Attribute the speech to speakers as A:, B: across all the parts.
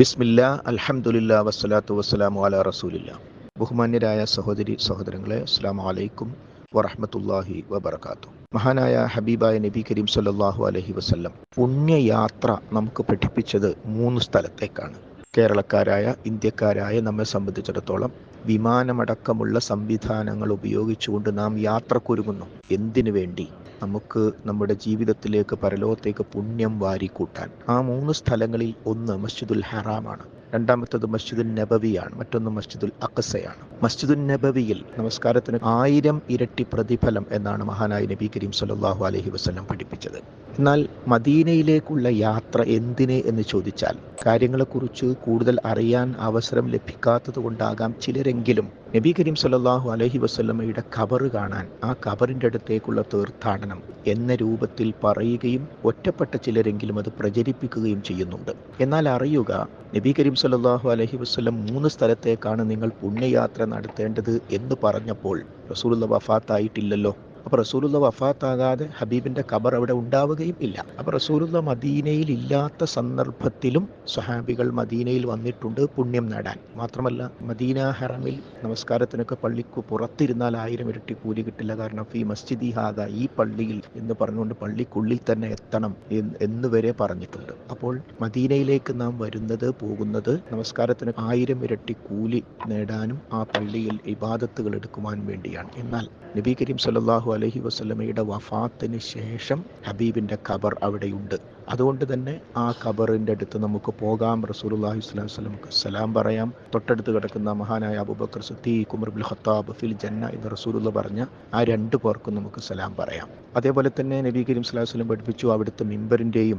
A: ബിസ്മില്ല അലഹമുല്ല വസ്സലാത്തു വസ്സലാമു അല റസൂലില്ല. ബഹുമാന്യരായ സഹോദരി സഹോദരങ്ങളെ അസ്സാം വലൈക്കും വറഹമത്തല്ലാഹി വബർക്കാത്തു മഹാനായ ഹബീബായ നബി കരീം സല്ലാഹു അലഹി വസ്ല്ലം പുണ്യയാത്ര നമുക്ക് പഠിപ്പിച്ചത് മൂന്ന് സ്ഥലത്തേക്കാണ്. കേരളക്കാരായ ഇന്ത്യക്കാരായ നമ്മെ സംബന്ധിച്ചിടത്തോളം വിമാനമടക്കമുള്ള സംവിധാനങ്ങൾ ഉപയോഗിച്ചുകൊണ്ട് നാം യാത്രക്കൊരുങ്ങുന്നു. എന്തിനു വേണ്ടി? നമുക്ക് നമ്മുടെ ജീവിതത്തിലേക്ക് പരലോകത്തേക്ക് പുണ്യം വാരിക്കൂട്ടാൻ. ആ മൂന്ന് സ്ഥലങ്ങളിൽ ഒന്ന് മസ്ജിദുൽ ഹറാമാണ്. രണ്ടാമത്തത് മസ്ജിദുൽ നബവിയാണ് മറ്റൊന്ന് മസ്ജിദുൽ അഖസയാണ് മസ്ജിദുൽ നബവിയിൽ നമസ്കാരത്തിന് ആയിരം ഇരട്ടി പ്രതിഫലം എന്നാണ് മഹാനായ നബി കരീം സലാഹു അലഹി വസ്ലം പഠിപ്പിച്ചത്. എന്നാൽ മദീനയിലേക്കുള്ള യാത്ര എന്തിനെ എന്ന് ചോദിച്ചാൽ കാര്യങ്ങളെക്കുറിച്ച് കൂടുതൽ അറിയാൻ അവസരം ലഭിക്കാത്തത് കൊണ്ടാകാം ചിലരെങ്കിലും നബി കരീം സല്ലാഹു അലഹി വസ്ല്ലമ്മയുടെ കബറ് കാണാൻ ആ കബറിന്റെ അടുത്തേക്കുള്ള തീർത്ഥാടനം എന്ന രൂപത്തിൽ പറയുകയും ഒറ്റപ്പെട്ട ചിലരെങ്കിലും അത് പ്രചരിപ്പിക്കുകയും ചെയ്യുന്നുണ്ട്. എന്നാൽ അറിയുക നബി കരീം സല്ലാഹു അലഹി വസ്ല്ലം മൂന്ന് സ്ഥലത്തേക്കാണ് നിങ്ങൾ പുണ്യയാത്ര നടത്തേണ്ടത് എന്ന് പറഞ്ഞപ്പോൾ റസൂലുള്ള വഫാത്തായിട്ടില്ലല്ലോ. അപ്പോൾ റസൂലുള്ള വഫാത്താകാതെ ഹബീബിന്റെ ഖബർ അവിടെ ഉണ്ടാവുകയും ഇല്ല. അപ്പോൾ റസൂലുള്ള മദീനയിൽ ഇല്ലാത്ത സന്ദർഭത്തിലും സ്വഹാബികൾ മദീനയിൽ വന്നിട്ടുണ്ട് പുണ്യം നേടാൻ. മാത്രമല്ല മദീന ഹറമിൽ നമസ്കാരത്തിനൊക്കെ പള്ളിക്ക് പുറത്തിരുന്നാൽ ആയിരം ഇരട്ടി കൂലി കിട്ടില്ല. കാരണം ഫി മസ്ജിദി ഹാദ ഈ പള്ളിയിൽ എന്ന് പറഞ്ഞുകൊണ്ട് പള്ളിക്കുള്ളിൽ തന്നെ എത്തണം എന്ന് വരെ പറഞ്ഞിട്ടുണ്ട്. അപ്പോൾ മദീനയിലേക്ക് നാം വരുന്നത് പോകുന്നത് നമസ്കാരത്തിന് ആയിരം ഇരട്ടി കൂലി നേടാനും ആ പള്ളിയിൽ ഇബാദത്തുകൾ എടുക്കുവാൻ വേണ്ടിയാണ്. എന്നാൽ നബി കരീം സല്ലല്ലാഹു അലൈഹി വസ്ലമയുടെ വഫാത്തിന് ശേഷം ഹബീബിന്റെ ഖബർ അവിടെയുണ്ട്. അതുകൊണ്ട് തന്നെ ആ ഖബറിന്റെ അടുത്ത് നമുക്ക് പോകാം. റസൂലുള്ളാഹി സ്വല്ലല്ലാഹു അലൈഹി വസല്ലമക്ക് സലാം പറയാം. തൊട്ടടുത്ത് കിടക്കുന്ന മഹാനായ Abu Bakr Siddiq Umar bin Khattab ഫിൽ ജന്ന എന്ന് റസൂലുള്ള പറഞ്ഞ ആ രണ്ട് പേർക്കും നമുക്ക് സലാം പറയാം. അതേപോലെ തന്നെ നബി കരീം സ്വലാഹു വസ്ലം പഠിപ്പിച്ചു അവിടുത്തെ മിമ്പറിന്റെയും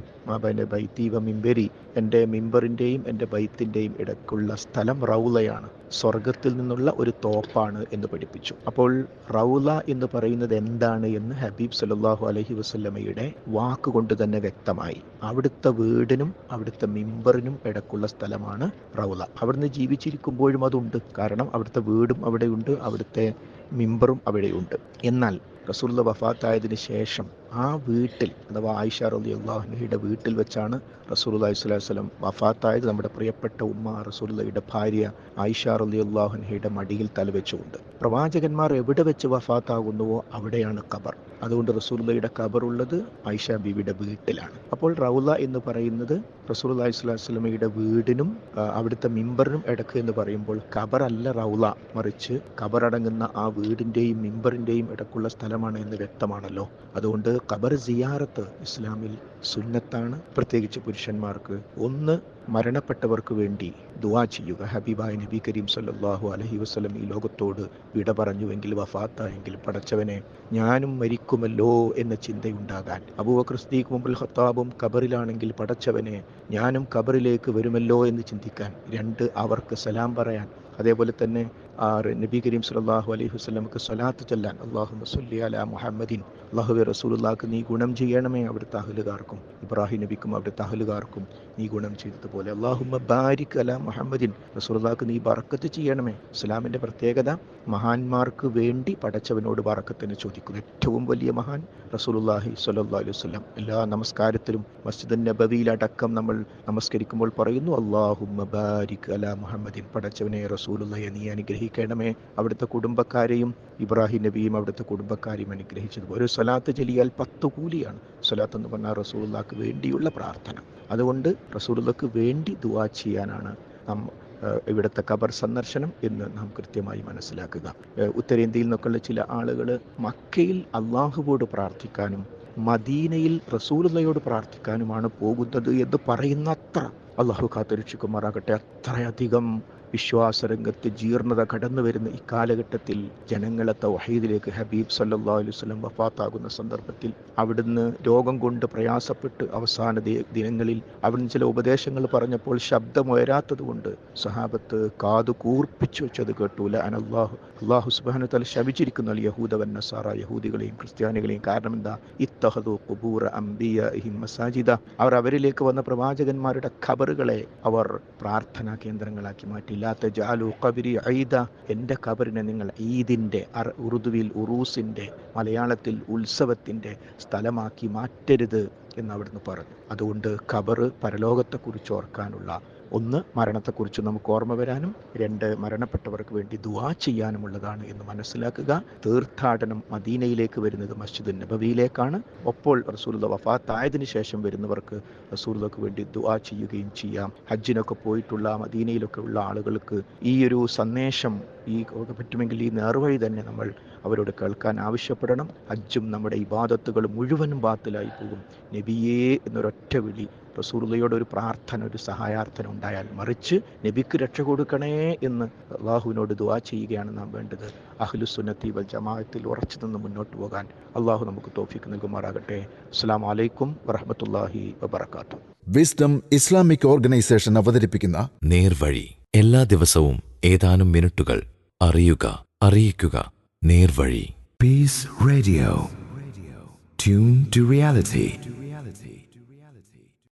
A: എന്റെ ബൈത്തീവ മിമ്പരി എന്റെ മിമ്പറിന്റെയും എന്റെ ബൈത്തിന്റെയും ഇടയ്ക്കുള്ള സ്ഥലം റൗലയാണ് സ്വർഗത്തിൽ നിന്നുള്ള ഒരു തോപ്പാണ് എന്ന് പഠിപ്പിച്ചു. അപ്പോൾ റൗല എന്ന് പറയുന്നത് എന്താണ് എന്ന് ഹബീബ് സല്ലല്ലാഹു അലഹി വസല്ലമയുടെ വാക്കുകൊണ്ട് തന്നെ വ്യക്തമായി. അവിടുത്തെ വീടിനും അവിടുത്തെ മിമ്പറിനും ഇടക്കുള്ള സ്ഥലമാണ് റൗള. അവിടുന്ന് ജീവിച്ചിരിക്കുമ്പോഴും അതുണ്ട്. കാരണം അവിടുത്തെ വീടും അവിടെയുണ്ട് അവിടുത്തെ മിമ്പറും അവിടെയുണ്ട്. എന്നാൽ റസൂലുള്ള വഫാത്തായതിനു ശേഷം ആ വീട്ടിൽ അഥവാ ആയിഷ റലി അള്ളാഹുനയുടെ വീട്ടിൽ വെച്ചാണ് റസൂലുല്ലാഹി സ്വലാഹു വസ്ലം വഫാത്തായത്. നമ്മുടെ പ്രിയപ്പെട്ട ഉമ്മ റസൂലുള്ളയുടെ ഭാര്യ ആയിഷ റലി അള്ളാഹുനയുടെ മടിയിൽ തലവെച്ചുകൊണ്ട് പ്രവാചകന്മാർ എവിടെ വെച്ച് വഫാത്താകുന്നുവോ അവിടെയാണ് ഖബർ. അതുകൊണ്ട് റസൂലുള്ളയുടെ ഖബർ ഉള്ളത് ആയിഷ ബീവിയുടെ വീട്ടിലാണ്. അപ്പോൾ റൗല എന്ന് പറയുന്നത് റസൂലുല്ലാഹി സ്വലാഹു വസ്ലമയുടെ വീടിനും അവിടുത്തെ മിമ്പറിനും ഇടയ്ക്ക് എന്ന് പറയുമ്പോൾ ഖബർ അല്ല റൗല മറിച്ച് ഖബർ അടങ്ങുന്ന ആ വീടിന്റെയും മിമ്പറിന്റെയും ഇടക്കുള്ള സ്ഥലമാണ് എന്ന് വ്യക്തമാണല്ലോ. അതുകൊണ്ട് ഖബർ സിയാറത്ത് ഇസ്ലാമിൽ സുന്നത്താണ്. പ്രത്യേകിച്ച് പുരുഷന്മാർക്ക് ഒന്ന് മരണപ്പെട്ടവർക്ക് വേണ്ടി ദുവാ ചെയ്യുക. ഹബീബായ നബി കരീം സല്ലാഹു അലഹി വസ്ലം ഈ ലോകത്തോട് വിട പറഞ്ഞുവെങ്കിൽ വഫാത്തായെങ്കിൽ പടച്ചവനെ ഞാനും മരിക്കുമല്ലോ എന്ന ചിന്തയുണ്ടാകാൻ. അബൂബക്കർ മുമ്പിൽ ഹത്താബും ഖബറിലാണെങ്കിൽ പടച്ചവനെ ഞാനും ഖബറിലേക്ക് വരുമല്ലോ എന്ന് ചിന്തിക്കാൻ രണ്ട് അവർക്ക് സലാം പറയാൻ. അതേപോലെ തന്നെ നബി കരീം സലാഹു അലൈഹി വസ്ലമക്ക് സ്വലാത്ത് ചെല്ലാൻ അള്ളാഹു സല്ലി അല മുഹമ്മദിൻ. അള്ളാഹുബെ റസൂലുല്ലാക്ക് നീ ഗുണം ചെയ്യണമേ അവിടുത്തെ അഹലുകാർക്കും. ഇബ്രാഹിം നബിക്കും അവിടുത്തെ അഹലുകാർക്കും നീ ഗുണം ചെയ്തതുപോലെ. അള്ളാഹുമ്മ ബാരിക് അല മുഹമ്മദിൻ. റസൂലുല്ലാക്ക് നീ ബറക്കത്ത് ചെയ്യണമേ. ഇസ്ലാമിന്റെ പ്രത്യേകത മഹാന്മാർക്ക് വേണ്ടി പടച്ചവനോട് ബറക്കത്തിന് ചോദിക്കുന്നു. ഏറ്റവും വലിയ മഹാൻ റസൂലുല്ലാഹി സ്വല്ലല്ലാഹു അലൈഹി വസല്ലം. എല്ലാ നമസ്കാരത്തിലും മസ്ജിദ് നബവിയിലടക്കം നമ്മൾ നമസ്കരിക്കുമ്പോൾ പറയുന്നു അള്ളാഹുമ്മ ബാരിക് അല മുഹമ്മദിൻ. പടച്ചവനെ റസൂലുല്ലാഹി നീ അനുഗ്രഹിക്കണമേ. അവിടുത്തെ കുടുംബക്കാരെയും ഇബ്രാഹിം നബിയും അവിടുത്തെ കുടുംബക്കാരെയും അനുഗ്രഹിച്ചത് ഒരു സ്വലാത്ത് ചെല്ലിയാൽ പത്ത് കൂലിയാണ്. സ്വലാത്ത് എന്ന് പറഞ്ഞാൽ റസൂലുള്ളാക്ക് വേണ്ടിയുള്ള പ്രാർത്ഥന. അതുകൊണ്ട് റസൂലുള്ളാഹിക്ക് വേണ്ടി ദുവാ ചെയ്യാനാണ് നാം ഇവിടുത്തെ ഖബർ സന്ദർശനം എന്ന് നാം കൃത്യമായി മനസ്സിലാക്കുക. ഉത്തരേന്ത്യയിൽ നിന്നൊക്കെയുള്ള ചില ആളുകൾ മക്കയിൽ അള്ളാഹുവോട് പ്രാർത്ഥിക്കാനും മദീനയിൽ റസൂലുള്ളയോട് പ്രാർത്ഥിക്കാനുമാണ് പോകുന്നത് എന്ന് പറയുന്നത്ര. അള്ളാഹു കാത്തുരക്ഷിക്കുമാറാകട്ടെ. അത്രയധികം വിശ്വാസരംഗത്ത് ജീർണത കടന്നു വരുന്ന ഇക്കാലഘട്ടത്തിൽ കാലഘട്ടത്തിൽ ജനങ്ങളെ തൗഹീദിലേക്ക് ഹബീബ് സല്ലാ അലൈഹി വസല്ലം വഫാത്താകുന്ന സന്ദർഭത്തിൽ അവിടുന്ന് രോഗം കൊണ്ട് പ്രയാസപ്പെട്ട് അവസാന ദിനങ്ങളിൽ അവിടുന്ന് ചില ഉപദേശങ്ങൾ പറഞ്ഞപ്പോൾ ശബ്ദമുയരാത്തത് കൊണ്ട് സഹാബത്ത് കാതു കൂർപ്പിച്ചു വെച്ചത് കേട്ടൂല അനല്ലാഹു അള്ളാഹു സുബാനു തല ശവിച്ചിരിക്കുന്നു യഹൂദ വന്നസാറ യഹൂദികളെയും ക്രിസ്ത്യാനികളെയും. കാരണം എന്താ? ഇത്തഹദു കുബൂർ അംബിയ മസാജിദ. അവർ അവരിലേക്ക് വന്ന പ്രവാചകന്മാരുടെ ഖബറുകളെ അവർ പ്രാർത്ഥനാ കേന്ദ്രങ്ങളാക്കി മാറ്റി. ലാത്ത ജാലു കബരി ഐദ എന്റെ കബറിനെ നിങ്ങൾ ഈദിന്റെ അർ ഉറുദുവിൽ ഉറൂസിന്റെ മലയാളത്തിൽ ഉത്സവത്തിന്റെ സ്ഥലമാക്കി മാറ്റരുത് എന്ന് അവിടുന്ന് പറഞ്ഞു. അതുകൊണ്ട് ഖബർ പരലോകത്തെക്കുറിച്ച് ഓർക്കാനുള്ള ഒന്ന് മരണത്തെക്കുറിച്ച് നമുക്ക് ഓർമ്മ വരാനും രണ്ട് മരണപ്പെട്ടവർക്ക് വേണ്ടി ദുവാ ചെയ്യാനുമുള്ളതാണ് എന്ന് മനസ്സിലാക്കുക. തീർത്ഥാടനം മദീനയിലേക്ക് വരുന്നത് മസ്ജിദ് നബവിയിലേക്കാണ്. അപ്പോൾ റസൂലുള്ള വഫാത്തായതിനു ശേഷം വരുന്നവർക്ക് റസൂലുള്ളക്ക് വേണ്ടി ദുവാ ചെയ്യുകയും ചെയ്യാം. ഹജ്ജിനൊക്കെ പോയിട്ടുള്ള മദീനയിലൊക്കെ ഉള്ള ആളുകൾക്ക് ഈ ഒരു സന്ദേശം ഈ പറ്റുമെങ്കിൽ ഈ നേർവഴി തന്നെ നമ്മൾ അവരോട് കേൾക്കാൻ ആവശ്യപ്പെടണം. അജ്ജും നമ്മുടെ ഇബാദത്തുകൾ മുഴുവനും ബാത്തിലായി പോകും. നബിയേ എന്നൊരൊറ്റ വിളി റസൂർലയോട് ഒരു പ്രാർത്ഥന ഒരു സഹായാർത്ഥന ഉണ്ടായാൽ മറിച്ച് നബിക്ക് രക്ഷ കൊടുക്കണേ എന്ന് അള്ളാഹുവിനോട് ദുവാ ചെയ്യുകയാണ് നാം വേണ്ടത്. അഹ്ലുസുന്നത്തി വൽ ജമാഅത്തിൽ ഉറച്ചു നിന്ന് മുന്നോട്ട് പോകാൻ അള്ളാഹു നമുക്ക് തോഫിക്ക് നൽകുമാറാകട്ടെ. അസ്സാം വലൈക്കും വറഹമത്തല്ലാഹി വബർക്കാത്തു
B: വിസ്ഡം ഇസ്ലാമിക് ഓർഗനൈസേഷൻ അവതരിപ്പിക്കുന്ന
C: നേർവഴി. എല്ലാ ദിവസവും ഏതാനും മിനിറ്റുകൾ അറിയുക അറിയിക്കുക. നേർവഴി
D: Peace Radio. Tune to reality.